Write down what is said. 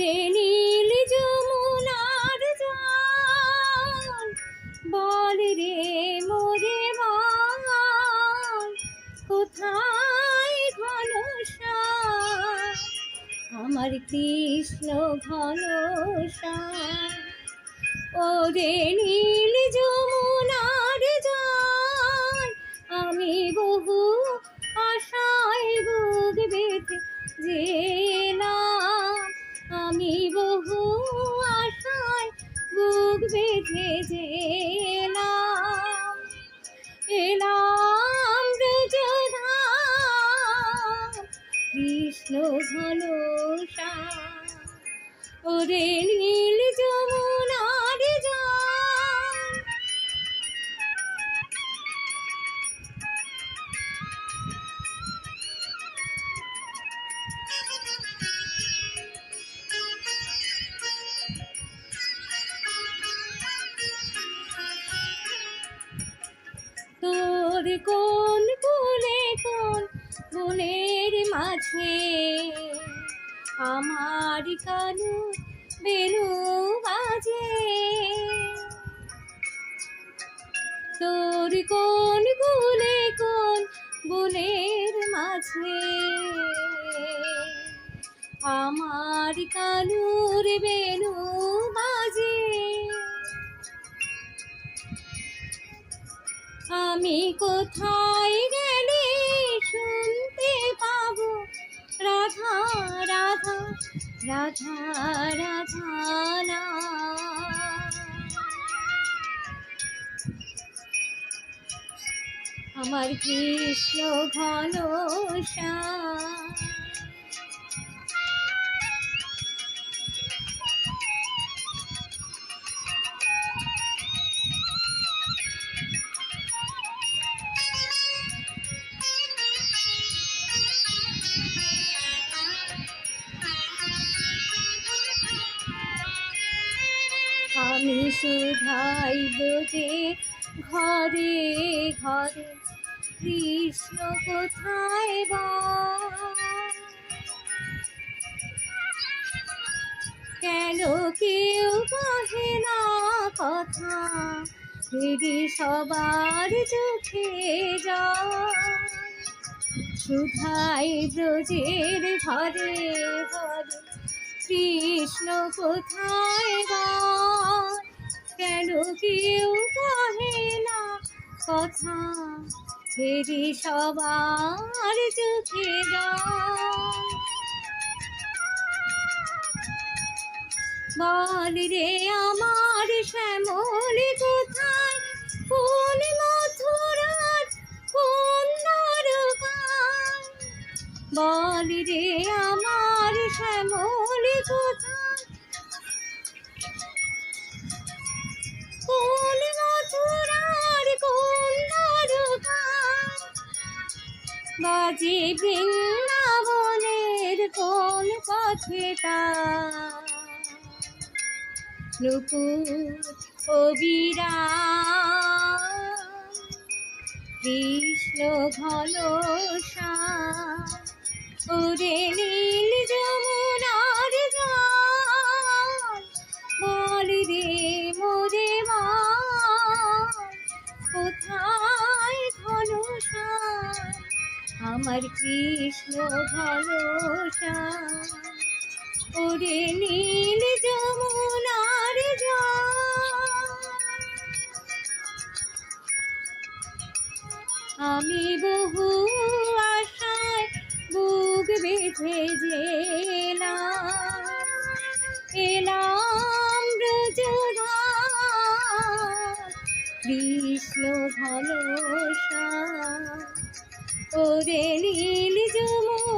ওরে নীল যমুনার জল, বল রে মোরে কোথায় ঘন আমার কৃষ্ণ ঘন ওরে নীল যমুনার বেঁধে যে এলাম ব্রজধাম। কৃষ্ণ ঘন ওরে নীল তোর কোন কুলে কোন বনের মাঝে? আমার কানু বেনু বাজে। তোর কোন কুলে কোন বনের মাঝে? আমার কানুর আমি কোথায় গেলে শুনতে পাব? রাধা রাধা রাধা রাধা না। আমার কৃষ্ণ ঘন আমি সুধাই যে ঘরে ঘরে কৃষ্ণ কোথায় কেন কেউ কহে না কথা? দিদি সবার চোখে যা সুধাই ব্রজের ঘরে ঘরে কৃষ্ণ কোথায় কেন কেউ কহে না কথা? ফেরি সবার চোখে বল রে আমার শ্যামল কোথায়? কোন মথুরার বল রে আমার শ্যামল কোথায় কোন মথুরার কোন দ্বারকায় বাজে বৃন্দাবনের কোন পথে কৃষ্ণ ওরে নীল যমুনার জল বল রে মোরে বল কোথায় ঘন আমার কৃষ্ণ ঘন ওরে নীল যমুনার জল আমি বহু বেঁধে গেলাম এলাম কৃষ্ণ ভালোসা ওরে নীল যমুনার জল